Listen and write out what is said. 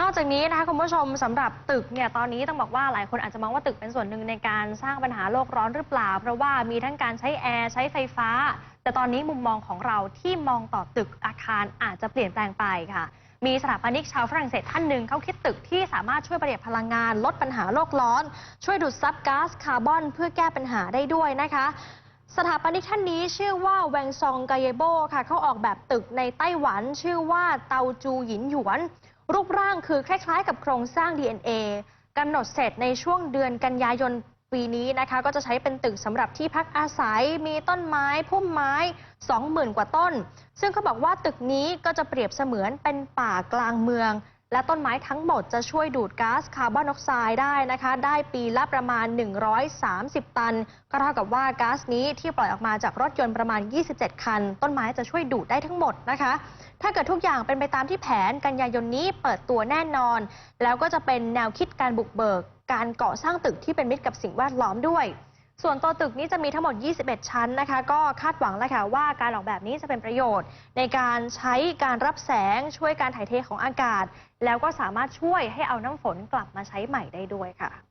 นอกจากนี้นะคะคุณผู้ชมสำหรับตึกเนี่ยตอนนี้ต้องบอกว่าหลายคนอาจจะมองว่าตึกเป็นส่วนหนึ่งในการสร้างปัญหาโลกร้อนหรือเปล่า เพราะว่ามีทั้งการใช้แอร์ใช้ไฟฟ้า แต่ตอนนี้มุมมองของเราที่มองต่อตึกอาคารอาจจะเปลี่ยนแปลงไปค่ะ มีสถาปนิกชาวฝรั่งเศสท่านหนึ่งเขาคิดตึกที่สามารถช่วยประหยัดพลังงาน ลดปัญหาโลกร้อน ช่วยดูดซับก๊าซคาร์บอน เพื่อแก้ปัญหาได้ด้วยนะคะสถาปนิกท่านนี้ชื่อว่าแวงซองกาเยโบค่ะเขาออกแบบตึกในไต้หวัน ชื่อว่าเตาจูหยินหยวน รูปร่างคือคล้ายๆ กับโครงสร้าง DNA กำหนดเสร็จในช่วงเดือนกันยายนปีนี้นะคะ ก็จะใช้เป็นตึกสำหรับที่พักอาศัยมีต้นไม้พุ่มไม้ 20,000 กว่าต้น ซึ่งเขาบอกว่าตึกนี้ก็จะเปรียบเสมือนเป็นป่ากลางเมือง และต้นไม้ทั้งหมดจะช่วยดูดก๊าซคาร์บอนไดออกไซด์ได้นะคะ ได้ปีละประมาณ 130 ตัน ก็เท่ากับว่าก๊าซนี้ที่ปล่อยออกมาจากรถยนต์ประมาณ 27 คัน ต้นไม้จะช่วยดูดได้ทั้งหมดนะคะ ถ้าเกิดทุกอย่างเป็นไปตามที่แผนกันยายนนี้เปิดตัวแน่นอน แล้วก็จะเป็นแนวคิดการบุกเบิก การก่อสร้างตึกที่เป็นมิตรกับสิ่งแวดล้อมด้วย ส่วนตัวตึกนี้จะมีทั้งหมด 21 ชั้นนะคะ ก็คาดหวังแล้วค่ะว่าการออกแบบนี้จะเป็นประโยชน์ ในการใช้การรับแสงช่วยการถ่ายเทของอากาศ แล้วก็สามารถช่วยให้เอาน้ำฝนกลับมาใช้ใหม่ได้ด้วยค่ะ